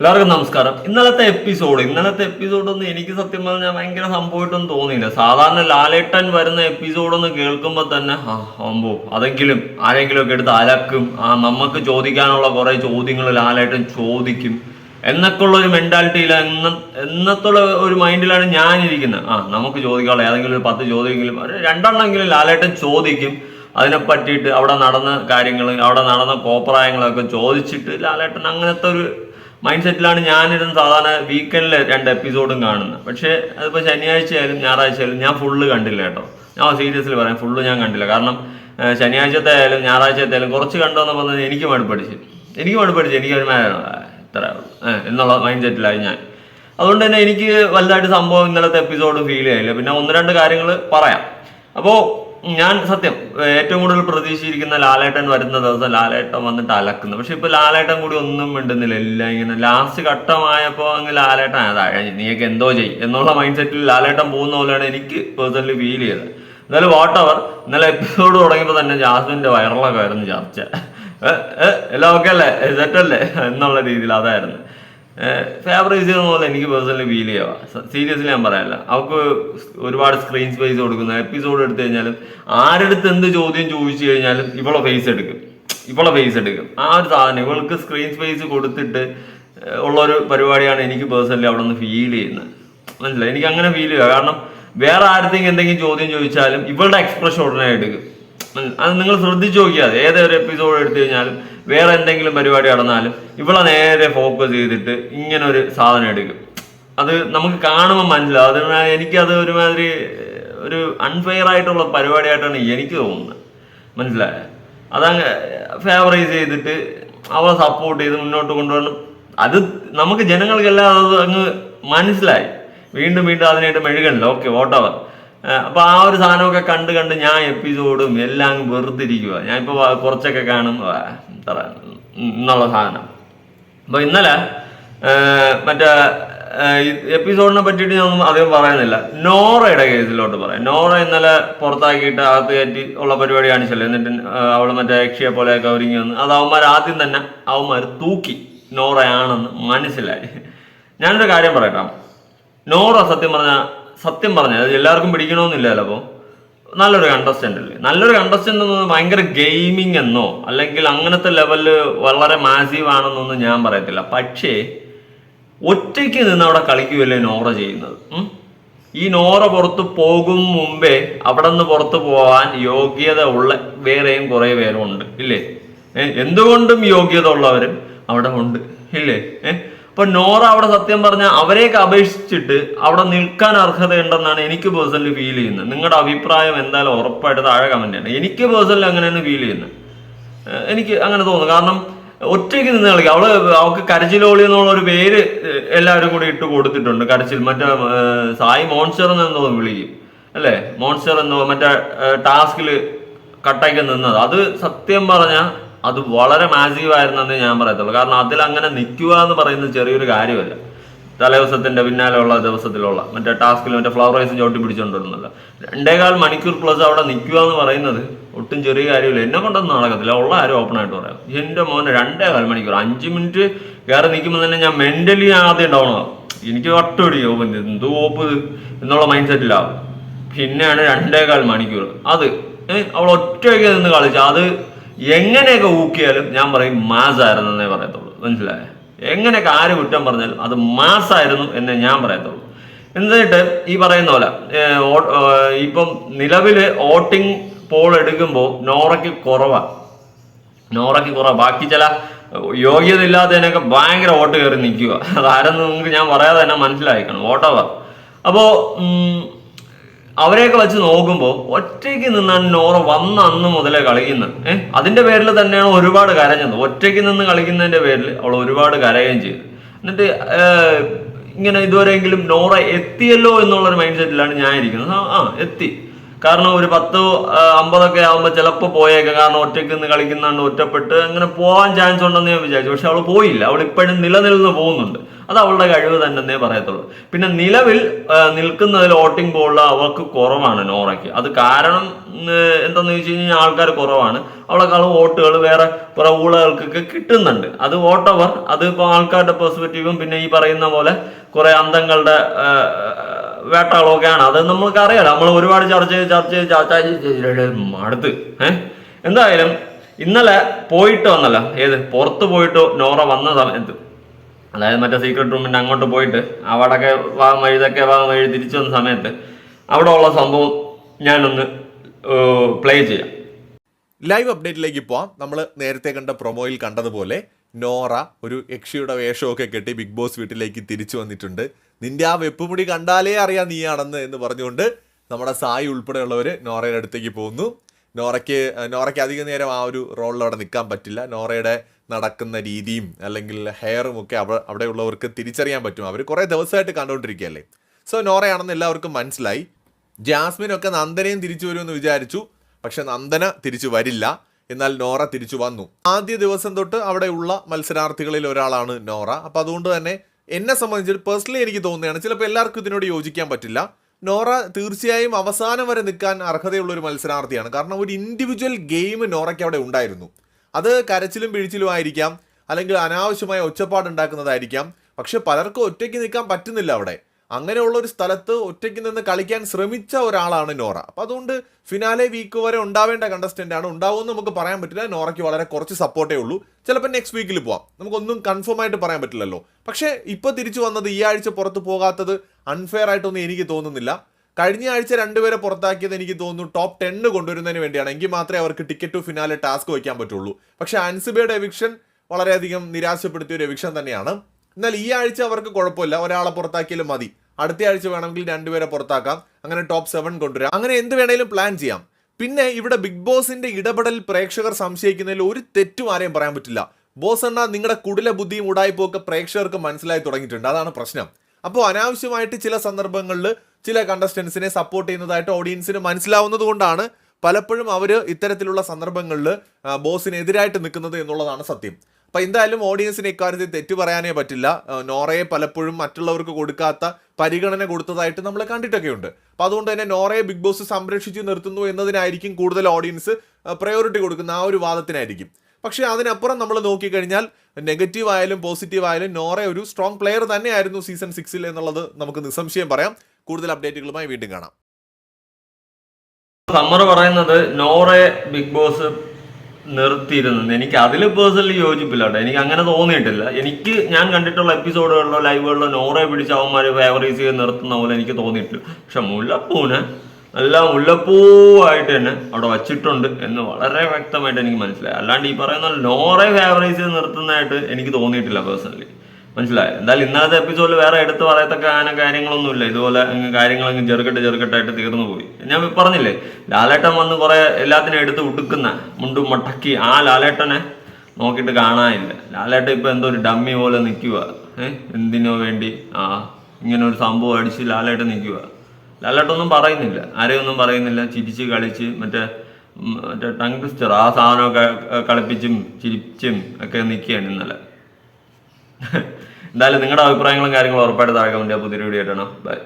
എല്ലാവർക്കും നമസ്കാരം. ഇന്നലത്തെ എപ്പിസോഡ് ഇന്നലത്തെ എപ്പിസോഡൊന്നും എനിക്ക് സത്യം പറഞ്ഞാൽ ഭയങ്കര സംഭവമായിട്ടൊന്നും തോന്നിയില്ല. സാധാരണ ലാലേട്ടൻ വരുന്ന എപ്പിസോഡൊന്ന് കേൾക്കുമ്പോൾ തന്നെ ആ അമ്പോ അതെങ്കിലും ആരെങ്കിലും ഒക്കെ എടുത്ത് അലക്കും. ആ നമുക്ക് ചോദിക്കാനുള്ള കുറേ ചോദ്യങ്ങൾ ലാലേട്ടൻ ചോദിക്കും. എന്നൊക്കെ ഉള്ള ഒരു മെന്റാലിറ്റിയിൽ എന്ന എന്നത്തുള്ള ഒരു മൈൻഡിലാണ് ഞാൻ ഇരിക്കുന്നത് ആ നമുക്ക് ചോദിക്കാനുള്ള ഏതെങ്കിലും ഒരു പത്ത് ചോദ്യമെങ്കിലും രണ്ടെണ്ണമെങ്കിലും ലാലേട്ടൻ ചോദിക്കും. അതിനെ പറ്റിയിട്ട് അവിടെ നടന്ന കാര്യങ്ങൾ അവിടെ നടന്ന കോപ്രായങ്ങളൊക്കെ ചോദിച്ചിട്ട് ലാലേട്ടൻ അങ്ങനത്തെ ഒരു മൈൻഡ് സെറ്റിലാണ് ഞാനിരുന്ന് സാധാരണ വീക്കെൻഡിൽ രണ്ട് എപ്പിസോഡും കാണുന്നത് പക്ഷേ അതിപ്പോൾ ശനിയാഴ്ച ആയാലും ഞായറാഴ്ച ആയാലും ഞാൻ ഫുള്ള് കണ്ടില്ല കേട്ടോ. ഞാൻ സീരിയസ്ലി പറയാം ഫുള്ള് ഞാൻ കണ്ടില്ല. കാരണം ശനിയാഴ്ചത്തെ ആയാലും ഞായറാഴ്ചത്തെ ആയാലും കുറച്ച് കണ്ടോന്ന് പറഞ്ഞാൽ എനിക്ക് മടുപ്പടിച്ച്. എനിക്ക് മടുപ്പടിച്ച് എനിക്ക് ഒരു ഇത്ര എന്നുള്ള മൈൻഡ് സെറ്റിലായി ഞാൻ. അതുകൊണ്ട് തന്നെ എനിക്ക് വലുതായിട്ട് സംഭവം ഇന്നലത്തെ എപ്പിസോഡ് ഫീൽ ചെയ്യില്ല പിന്നെ ഒന്ന് രണ്ട് കാര്യങ്ങൾ പറയാം. അപ്പോൾ ഞാൻ സത്യം ഏറ്റവും കൂടുതൽ പ്രതീക്ഷിച്ചിരിക്കുന്ന ലാലേട്ടൻ വരുന്ന ദിവസം ലാലേട്ടൻ വന്നിട്ട് അലക്കുന്നു. പക്ഷെ ഇപ്പൊ ലാലേട്ടൻ കൂടി ഒന്നും മിണ്ടുന്നില്ല എല്ലാം ഇങ്ങനെ ലാസ്റ്റ് ഘട്ടമായപ്പോ അങ്ങ് ലാലേട്ടൻ അതാഴ നീയൊക്കെ എന്തോ ചെയ്യും എന്നുള്ള മൈൻഡ് സെറ്റിൽ ലാലേട്ടൻ പോകുന്ന പോലെയാണ് എനിക്ക് പേഴ്സണലി ഫീൽ ചെയ്തത്. എന്നാലും വാട്ട് അവർ ഇന്നലെ എപ്പിസോഡ് തുടങ്ങിയപ്പോൾ തന്നെ ജാസ്മിന്റെ വൈറലൊക്കെ ആയിരുന്നു ചർച്ച. എല്ലാം ഓക്കെ അല്ലേ? സെറ്റല്ലേ എന്നുള്ള രീതിയിൽ അതായിരുന്നു. ഫേവറേറ്റ് ചെയ്യുന്ന പോലെ എനിക്ക് പേഴ്സണലി ഫീൽ ചെയ്യാം. സീരിയസ്ലി ഞാൻ പറയാനില്ല. അവർക്ക് ഒരുപാട് സ്ക്രീൻ സ്പേസ് കൊടുക്കുന്ന. എപ്പിസോഡ് എടുത്തു കഴിഞ്ഞാലും ആരെടുത്ത് എന്ത് ചോദ്യം ചോദിച്ചു കഴിഞ്ഞാലും ഇവളെ ഫേസ് എടുക്കും. ഇവളെ ഫേസ് എടുക്കും. ആ ഒരു സാധനം ഇവൾക്ക് സ്ക്രീൻ സ്പേസ് കൊടുത്തിട്ട് ഉള്ള ഉള്ളൊരു പരിപാടിയാണ് എനിക്ക് പേഴ്സണലി അവിടെ നിന്ന് ഫീൽ ചെയ്യുന്നത്. മനസ്സിലായി? എനിക്ക് അങ്ങനെ ഫീൽ ചെയ്യുക കാരണം വേറെ ആരത്തെങ്കിലും എന്തെങ്കിലും ചോദ്യം ചോദിച്ചാലും ഇവളുടെ എക്സ്പ്രഷൻ ഉടനെ എടുക്കും. അത് നിങ്ങൾ ശ്രദ്ധിച്ചു നോക്കിയാൽ ഏതൊരു എപ്പിസോഡ് എടുത്തു കഴിഞ്ഞാലും വേറെ എന്തെങ്കിലും പരിപാടി നടന്നാലും ഇവളെ നേരെ ഫോക്കസ് ചെയ്തിട്ട് ഇങ്ങനെ ഒരു സാധനം എടുക്കും. അത് നമുക്ക് കാണുമ്പോൾ മനസ്സിലാവും. അത് എനിക്കത് ഒരുമാതിരി ഒരു അൺഫെയർ ആയിട്ടുള്ള പരിപാടിയായിട്ടാണ് എനിക്ക് തോന്നുന്നത്. മനസ്സിലായ? അതങ്ങ് ഫേവറൈസ് ചെയ്തിട്ട് അവളെ സപ്പോർട്ട് ചെയ്ത് മുന്നോട്ട് കൊണ്ടുവരണം അത് നമുക്ക് ജനങ്ങൾക്കെല്ലാം അത് അങ്ങ് മനസ്സിലായി. വീണ്ടും വീണ്ടും അതിനായിട്ട് മെഴുകണല്ലോ ഓക്കെ വോട്ടവർ അപ്പൊ ആ ഒരു സാധനമൊക്കെ കണ്ട് കണ്ട് ഞാൻ എപ്പിസോഡും എല്ലാം വെറുതിരിക്കുക ഞാൻ ഇപ്പൊ കുറച്ചൊക്കെ കാണും. എന്നുള്ള സാധനം. അപ്പൊ ഇന്നലെ മറ്റേ എപ്പിസോഡിനെ ഞാൻ ഒന്നും അധികം പറയുന്നില്ല. നോറയുടെ കേസിലോട്ട് പറയാം. നോറ ഇന്നലെ പുറത്താക്കിയിട്ട് അകത്ത് കയറ്റി ഉള്ള പരിപാടി കാണിച്ചല്ലോ. എന്നിട്ട് അവൾ മറ്റേ യക്ഷിയെ പോലെയൊക്കെ ഒരുങ്ങി വന്ന്. അത് അവന്മാർ ആദ്യം തന്നെ അവന്മാർ തൂക്കി നോറയാണെന്ന് മനസ്സിലായി. ഞാനൊരു കാര്യം പറയട്ടാം. നോറ സത്യം പറഞ്ഞ സത്യം പറഞ്ഞത് അത് എല്ലാവർക്കും പിടിക്കണമെന്നില്ലല്ലോ അപ്പോൾ നല്ലൊരു കണ്ടസ്റ്റന്റ് അല്ലേ? നല്ലൊരു കണ്ടസ്റ്റന്റ് എന്ന് ഭയങ്കര ഗെയിമിംഗ് എന്നോ അല്ലെങ്കിൽ അങ്ങനത്തെ ലെവലിൽ വളരെ മാസീവ് ആണെന്നൊന്നും ഞാൻ പറയത്തില്ല. പക്ഷേ ഒറ്റയ്ക്ക് നിന്ന് അവിടെ കളിക്കുകയല്ലേ നോറ ചെയ്യുന്നത്? ഈ നോറ പുറത്ത് പോകും മുമ്പേ അവിടെ നിന്ന് പുറത്ത് പോകാൻ യോഗ്യത ഉള്ള വേറെയും കുറെ പേരുണ്ട് ഇല്ലേ? എന്തുകൊണ്ടും യോഗ്യത ഉള്ളവരും അവിടെ ഉണ്ട് ഇല്ലേ? ഏഹ് അപ്പൊ നോറ അവിടെ സത്യം പറഞ്ഞ അവരെയൊക്കെ അപേക്ഷിച്ചിട്ട് അവിടെ നിൽക്കാൻ അർഹതയുണ്ടെന്നാണ് എനിക്ക് പേഴ്സണലി ഫീൽ ചെയ്യുന്നത്. നിങ്ങളുടെ അഭിപ്രായം എന്തായാലും ഉറപ്പായിട്ട് താഴെ കമന്റ് ചെയ്യണം. എനിക്ക് പേഴ്സണലി അങ്ങനെയാണ് ഫീൽ ചെയ്യുന്നത്. എനിക്ക് അങ്ങനെ തോന്നുന്നു. കാരണം ഒറ്റയ്ക്ക് നിന്ന് കളിക്കുക. അവൾ അവൾക്ക് കരച്ചിലോളി എന്നുള്ള ഒരു പേര് എല്ലാവരും കൂടി ഇട്ട് കൊടുത്തിട്ടുണ്ട്. കരച്ചിൽ. മറ്റേ സായി മോൺസ്റ്റർ എന്ന് എന്തോ വിളിക്കും. അല്ലേ? മോൺസ്റ്റർ എന്നോ മറ്റേ ടാസ്കിൽ കട്ടയ്ക്ക് നിന്നത്. അത് സത്യം പറഞ്ഞാൽ അത് വളരെ മാസീവ് ആയിരുന്നെന്ന് ഞാൻ പറയത്തുള്ളൂ. കാരണം അതിൽ അങ്ങനെ നിൽക്കുക എന്ന് പറയുന്നത് ചെറിയൊരു കാര്യമല്ല. തലേദിവസത്തിന്റെ പിന്നാലെയുള്ള ദിവസത്തിലുള്ള മറ്റേ ടാസ്കിൽ മറ്റേ ഫ്ലവർ റൈസ് ചവിട്ടി പിടിച്ചോണ്ടിരുന്നല്ല. രണ്ടേകാൽ മണിക്കൂർ പ്ലസ് അവിടെ നിൽക്കുക എന്ന് പറയുന്നത് ഒട്ടും ചെറിയ കാര്യമില്ല. എന്നെ കൊണ്ടൊന്നും നടക്കത്തില്ല. ഉള്ള ആരും ഓപ്പൺ ആയിട്ട് പറയാം. എന്റെ മോനെ രണ്ടേകാൽ മണിക്കൂർ. അഞ്ച് മിനിറ്റ് കയറി നിൽക്കുമ്പോൾ തന്നെ ഞാൻ മെന്റലി ആദ്യം ഡൗൺ ആവും. എനിക്ക് വട്ടോടിയോ എന്ത് ഓപ്പ് എന്നുള്ള മൈൻഡ് സെറ്റിലാവും പിന്നെയാണ് രണ്ടേകാൽ മണിക്കൂർ. അത് അവൾ ഒറ്റയ്ക്ക് നിന്ന് കളിച്ചു അത് എങ്ങനെയൊക്കെ ഊക്കിയാലും ഞാൻ പറയും മാസ് എന്നേ പറയത്തുള്ളൂ. മനസ്സിലായേ? എങ്ങനെയൊക്കെ ആര് കുറ്റം പറഞ്ഞാലും അത് മാസായിരുന്നു എന്നേ ഞാൻ പറയത്തുള്ളൂ. എന്നിട്ട് ഈ പറയുന്ന പോലെ ഇപ്പം നിലവിൽ വോട്ടിംഗ് പോൾ എടുക്കുമ്പോൾ നോറയ്ക്ക് കുറവാണ് നോറയ്ക്ക് കുറവാണ് ബാക്കി ചില യോഗ്യത ഇല്ലാത്തതിനൊക്കെ ഭയങ്കര വോട്ട് കയറി നിൽക്കുക. അതാരെന്ന് നിങ്ങൾക്ക് ഞാൻ പറയാതെ തന്നെ മനസ്സിലായിക്കണം. വോട്ടവർ. അപ്പോൾ അവരെയൊക്കെ വെച്ച് നോക്കുമ്പോൾ ഒറ്റയ്ക്ക് നിന്നാണ് നോറ വന്ന അന്ന് മുതലേ കളിക്കുന്നത് ഏഹ് അതിന്റെ പേരിൽ തന്നെയാണ് ഒരുപാട് കരഞ്ഞത്. ഒറ്റയ്ക്ക് നിന്ന് കളിക്കുന്നതിന്റെ പേരിൽ അവൾ ഒരുപാട് കരയുകയും ചെയ്തു. എന്നിട്ട് ഇങ്ങനെ ഇതുവരെയെങ്കിലും നോറ എത്തിയല്ലോ എന്നുള്ളൊരു മൈൻഡ് സെറ്റിലാണ് ഞാൻ ഇരിക്കുന്നത് ആ, എത്തി. കാരണം ഒരു പത്തോ അമ്പതൊക്കെ ആകുമ്പോൾ ചിലപ്പോൾ പോയേക്കാം. കാരണം ഒറ്റയ്ക്ക് നിന്ന് കളിക്കുന്നതാണ് ഒറ്റപ്പെട്ട് അങ്ങനെ പോകാൻ ചാൻസ് ഉണ്ടെന്ന് ഞാൻ വിചാരിച്ചു. പക്ഷെ അവൾ പോയില്ല. അവൾ ഇപ്പോഴും നിലനിൽന്ന് പോകുന്നുണ്ട്. അത് അവളുടെ കഴിവ് തന്നെ പറയത്തുള്ളൂ. പിന്നെ നിലവിൽ നിൽക്കുന്നതിൽ വോട്ടിംഗ് പോലുള്ള അവൾക്ക് കുറവാണ് നോറയ്ക്ക്. അത് കാരണം എന്താണെന്ന് വെച്ച് കഴിഞ്ഞാൽ ആൾക്കാർ കുറവാണ്. അവളെക്കാളും വോട്ടുകൾ വേറെ കുറെ ഊളകൾക്കൊക്കെ കിട്ടുന്നുണ്ട്. അത് വോട്ട് വോട്ടവർ അത് ഇപ്പോൾ ആൾക്കാരുടെ പെർസ്പെക്റ്റീവും പിന്നെ ഈ പറയുന്ന പോലെ കുറേ അന്തങ്ങളുടെ വേട്ടകളൊക്കെയാണ് അത് നമ്മൾക്ക് അറിയാലോ. നമ്മൾ ഒരുപാട് ചർച്ച ചെയ്ത് ചർച്ച ചെയ്ത് ചർച്ച ചെയ്ത് മടുത്ത്. ഏഹ് എന്തായാലും ഇന്നലെ പോയിട്ട് വന്നല്ലോ. ഏത്? പുറത്ത് പോയിട്ട് നോറ വന്ന സമയത്ത്. അതായത് മറ്റേ സീക്രട്ട് റൂമിന്റെ അങ്ങോട്ട് പോയിട്ട് അവിടൊക്കെ ഭാഗം വഴി ഇതൊക്കെ ഭാഗം വഴി തിരിച്ചു വന്ന സമയത്ത് അവിടെ ഉള്ള സംഭവം ഞാനൊന്ന് പ്ലേ ചെയ്യാം. ലൈവ് അപ്ഡേറ്റിലേക്ക് പോവാം. നമ്മൾ നേരത്തെ കണ്ട പ്രൊമോയിൽ കണ്ടതുപോലെ നോറ ഒരു യക്ഷിയുടെ വേഷമൊക്കെ കെട്ടി ബിഗ് ബോസ് വീട്ടിലേക്ക് തിരിച്ചു വന്നിട്ടുണ്ട്. നിന്റെ ആ വെപ്പുമുടി കണ്ടാലേ അറിയാം നീയാണെന്ന് എന്ന് പറഞ്ഞുകൊണ്ട് നമ്മുടെ സായി ഉൾപ്പെടെയുള്ളവർ നോറയുടെ അടുത്തേക്ക് പോകുന്നു. നോറയ്ക്ക് നോറയ്ക്ക് അധിക നേരം ആ ഒരു റോളിൽ അവിടെ നിൽക്കാൻ പറ്റില്ല. നോറയുടെ നടക്കുന്ന രീതിയും അല്ലെങ്കിൽ ഹെയറും ഒക്കെ അവ അവിടെയുള്ളവർക്ക് തിരിച്ചറിയാൻ പറ്റും. അവർ കുറേ ദിവസമായിട്ട് കണ്ടുകൊണ്ടിരിക്കുകയല്ലേ സോ നോറയാണെന്ന് എല്ലാവർക്കും മനസ്സിലായി. ജാസ്മിനൊക്കെ നന്ദനയും തിരിച്ചു വരുമെന്ന് വിചാരിച്ചു. പക്ഷെ നന്ദന തിരിച്ചു വരില്ല. എന്നാൽ നോറ തിരിച്ചു വന്നു. ആദ്യ ദിവസം തൊട്ട് അവിടെയുള്ള മത്സരാർത്ഥികളിൽ ഒരാളാണ് നോറ. അപ്പോൾ അതുകൊണ്ട് തന്നെ എന്നെ സംബന്ധിച്ച് പേഴ്സണലി എനിക്ക് തോന്നുകയാണ് ചിലപ്പോൾ എല്ലാവർക്കും ഇതിനോട് യോജിക്കാൻ പറ്റില്ല. നോറ തീർച്ചയായും അവസാനം വരെ നിൽക്കാൻ അർഹതയുള്ള ഒരു മത്സരാർത്ഥിയാണ്. കാരണം ഒരു ഇൻഡിവിജ്വൽ ഗെയിം നോറയ്ക്ക് അവിടെ ഉണ്ടായിരുന്നു. അത് കരച്ചിലും പിഴിച്ചിലും ആയിരിക്കാം. അല്ലെങ്കിൽ അനാവശ്യമായ ഒച്ചപ്പാടുണ്ടാക്കുന്നതായിരിക്കാം പക്ഷെ പലർക്കും ഒറ്റയ്ക്ക് നിൽക്കാൻ പറ്റുന്നില്ല അവിടെ. അങ്ങനെയുള്ള ഒരു സ്ഥലത്ത് ഒറ്റയ്ക്ക് നിന്ന് കളിക്കാൻ ശ്രമിച്ച ഒരാളാണ് നോറ. അപ്പൊ അതുകൊണ്ട് ഫിനാലെ വീക്ക് വരെ ഉണ്ടാവേണ്ട കണ്ടസ്റ്റന്റ് ആണ്. ഉണ്ടാവുമെന്ന് നമുക്ക് പറയാൻ പറ്റില്ല. നോറയ്ക്ക് വളരെ കുറച്ച് സപ്പോർട്ടേ ഉള്ളൂ. ചിലപ്പോൾ നെക്സ്റ്റ് വീക്കിൽ പോവാം. നമുക്കൊന്നും കൺഫേം ആയിട്ട് പറയാൻ പറ്റില്ലല്ലോ. പക്ഷേ ഇപ്പോൾ തിരിച്ചു വന്നത് ഈ ആഴ്ച പുറത്ത് പോകാത്തത് അൺഫെയർ ആയിട്ടൊന്നും എനിക്ക് തോന്നുന്നില്ല. കഴിഞ്ഞ ആഴ്ച രണ്ടുപേരെ പുറത്താക്കിയത് എനിക്ക് തോന്നുന്നു ടോപ്പ് ടെന്ന് കൊണ്ടുവരുന്നതിന് വേണ്ടിയാണ്. എങ്കിൽ മാത്രമേ അവർക്ക് ടിക്കറ്റ് ടു ഫിനാലെ ടാസ്ക് വയ്ക്കാൻ പറ്റുള്ളൂ. പക്ഷെ അൻസുബയുടെ എവിക്ഷൻ വളരെയധികം നിരാശപ്പെടുത്തിയ ഒരു എവിക്ഷൻ തന്നെയാണ്. എന്നാൽ ഈ ആഴ്ച അവർക്ക് കുഴപ്പമില്ല. ഒരാളെ പുറത്താക്കിയാലും മതി. അടുത്ത ആഴ്ച വേണമെങ്കിൽ രണ്ടുപേരെ പുറത്താക്കാം. അങ്ങനെ ടോപ്പ് സെവൻ കൊണ്ടുവരാം. അങ്ങനെ എന്ത് വേണേലും പ്ലാൻ ചെയ്യാം. പിന്നെ ഇവിടെ ബിഗ് ബോസിന്റെ ഇടപെടൽ പ്രേക്ഷകർ സംശയിക്കുന്നതിൽ ഒരു തെറ്റും ആരെയും പറയാൻ പറ്റില്ല. ബോസ് എന്ന നിങ്ങളുടെ കുടില ബുദ്ധിയും ഉടായ്പയും ഒക്കെ പ്രേക്ഷകർക്ക് മനസ്സിലായി തുടങ്ങിയിട്ടുണ്ട്. അതാണ് പ്രശ്നം. അപ്പോൾ അനാവശ്യമായിട്ട് ചില സന്ദർഭങ്ങളിൽ ചില കണ്ടസ്റ്റൻസിനെ സപ്പോർട്ട് ചെയ്യുന്നതായിട്ട് ഓഡിയൻസിന് മനസ്സിലാവുന്നത് കൊണ്ടാണ് പലപ്പോഴും അവർ ഇത്തരത്തിലുള്ള സന്ദർഭങ്ങളിൽ ബോസിനെതിരായിട്ട് നിൽക്കുന്നത് എന്നുള്ളതാണ് സത്യം. അപ്പം എന്തായാലും ഓഡിയൻസിന് ഇക്കാര്യത്തിൽ തെറ്റു പറയാനേ പറ്റില്ല. നോറയെ പലപ്പോഴും മറ്റുള്ളവർക്ക് കൊടുക്കാത്ത പരിഗണന കൊടുത്തതായിട്ട് നമ്മൾ കണ്ടിട്ടൊക്കെ ഉണ്ട് അപ്പം അതുകൊണ്ട് തന്നെ നോറയെ ബിഗ് ബോസ് സംരക്ഷിച്ച് നിർത്തുന്നു എന്നതിനായിരിക്കും കൂടുതൽ ഓഡിയൻസ് പ്രയോറിറ്റി കൊടുക്കുന്ന ആ ഒരു വാദത്തിനായിരിക്കും. പക്ഷേ അതിനപ്പുറം നമ്മൾ നോക്കിക്കഴിഞ്ഞാൽ നെഗറ്റീവ് ആയാലും പോസിറ്റീവ് ആയാലും നോറെ ഒരു സ്ട്രോങ് പ്ലെയർ തന്നെയായിരുന്നു സീസൺ സിക്സിൽ എന്നുള്ളത് നമുക്ക് നിസ്സംശയം പറയാം. കൂടുതൽ അപ്ഡേറ്റുകളുമായി വീണ്ടും കാണാം. സമ്മർ പറയുന്നത് നോറെ ബിഗ് ബോസ് നിർത്തിയിരുന്നത് എനിക്ക് അതിൽ പേഴ്സണലി യോജിപ്പില്ല കേട്ടോ. എനിക്ക് അങ്ങനെ തോന്നിയിട്ടില്ല. എനിക്ക് ഞാൻ കണ്ടിട്ടുള്ള എപ്പിസോഡുകളിലോ ലൈവുകളിലോ നോറെ പിടിച്ച് അവന്മാർ ഫേവറേസ് ചെയ്ത് നിർത്തുന്ന പോലെ എനിക്ക് തോന്നിയിട്ടില്ല. പക്ഷെ മുല്ലപ്പൂവിനെ നല്ല മുല്ലപ്പൂവായിട്ട് തന്നെ അവിടെ വച്ചിട്ടുണ്ട് എന്ന് വളരെ വ്യക്തമായിട്ട് എനിക്ക് മനസ്സിലായി. അല്ലാണ്ട് ഈ പറയുന്ന ലോറെ ഫേവറേജ് നിർത്തുന്നതായിട്ട് എനിക്ക് തോന്നിയിട്ടില്ല പേഴ്സണലി മനസ്സിലായി? എന്തായാലും ഇന്നത്തെ എപ്പിസോഡിൽ വേറെ എടുത്ത് പറയത്തക്ക അങ്ങനെ കാര്യങ്ങളൊന്നുമില്ല. ഇതുപോലെ അങ്ങ് കാര്യങ്ങളങ്ങ് ചെറുകെട്ട് ചെറുകെട്ടായിട്ട് തീർന്നു പോയി. ഞാൻ പറഞ്ഞില്ലേ ലാലേട്ടൻ വന്ന് കുറെ എല്ലാത്തിനും എടുത്ത് ഉടുക്കുന്ന മുണ്ടും മടക്കി ആ ലാലേട്ടനെ നോക്കിയിട്ട് കാണാനില്ല. ലാലേട്ടൻ ഇപ്പൊ എന്തോ ഒരു ഡമ്മി പോലെ നിൽക്കുക ഏഹ് എന്തിനോ വേണ്ടി ആ ഇങ്ങനെ ഒരു സംഭവം അടിച്ച് ലാലേട്ടൻ നിൽക്കുക ലാലേട്ടൊന്നും പറയുന്നില്ല. ആരെയൊന്നും പറയുന്നില്ല. ചിരിച്ച് കളിച്ച് മറ്റേ മറ്റേ ടങ് ട്വിസ്റ്റർ ആ സാധനമൊക്കെ കളിപ്പിച്ചും ചിരിച്ചും ഒക്കെ നിൽക്കുകയാണ് ഇന്നലെ. എന്തായാലും നിങ്ങളുടെ അഭിപ്രായങ്ങളും കാര്യങ്ങളും ഉറപ്പായിട്ട് താഴെ കമന്റ് പുതിയൊരു വീഡിയോ ആയിട്ടാണ് ബൈ